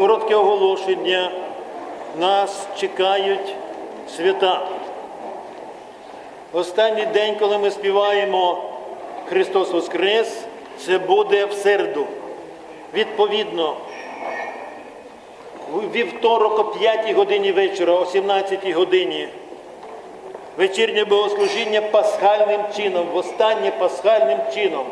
коротке оголошення. Нас чекають свята. Останній день, коли ми співаємо Христос Воскрес, це буде в середу. Відповідно, вівторок о 5 годині вечора, о 17 годині. Вечірнє богослужіння пасхальним чином, востаннє пасхальним чином.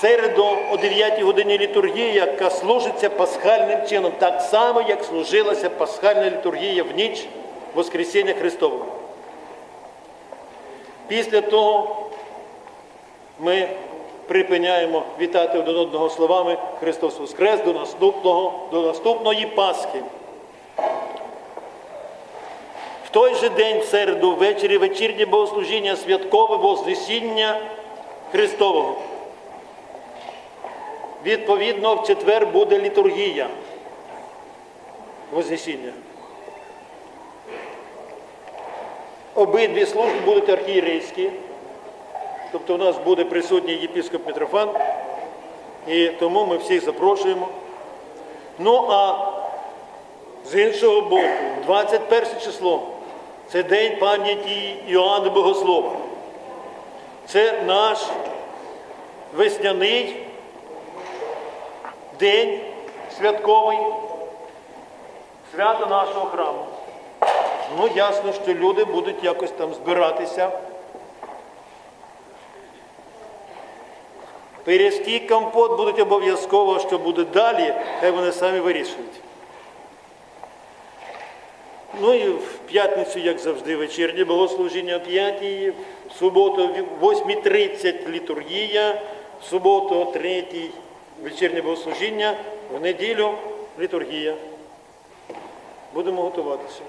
Середу о 9 годині літургія, яка служиться пасхальним чином, так само, як служилася пасхальна літургія в ніч Воскресіння Христового. Після того ми припиняємо вітати один одного словами Христос Воскрес до наступного, до наступної Пасхи. В той же день, в середу, ввечері вечірнє богослужіння, святкове Вознесіння Христового. Відповідно, в четвер буде літургія Вознесіння. Обидві служби будуть архієрейські, тобто у нас буде присутній єпископ Митрофан, і тому ми всіх запрошуємо. Ну а з іншого боку, 21 число це день пам'яті Іоанна Богослова. Це наш весняний день святковий, свято нашого храму. Ну, ясно, що люди будуть якось там збиратися. Пиріжки, компот будуть обов'язково, що буде далі, хай вони самі вирішують. Ну і в п'ятницю, як завжди, вечірнє богослужіння о 5, в суботу в 8.30 літургія, в суботу о 3 вечірнє богослужіння, в неділю літургія. Будемо готуватися.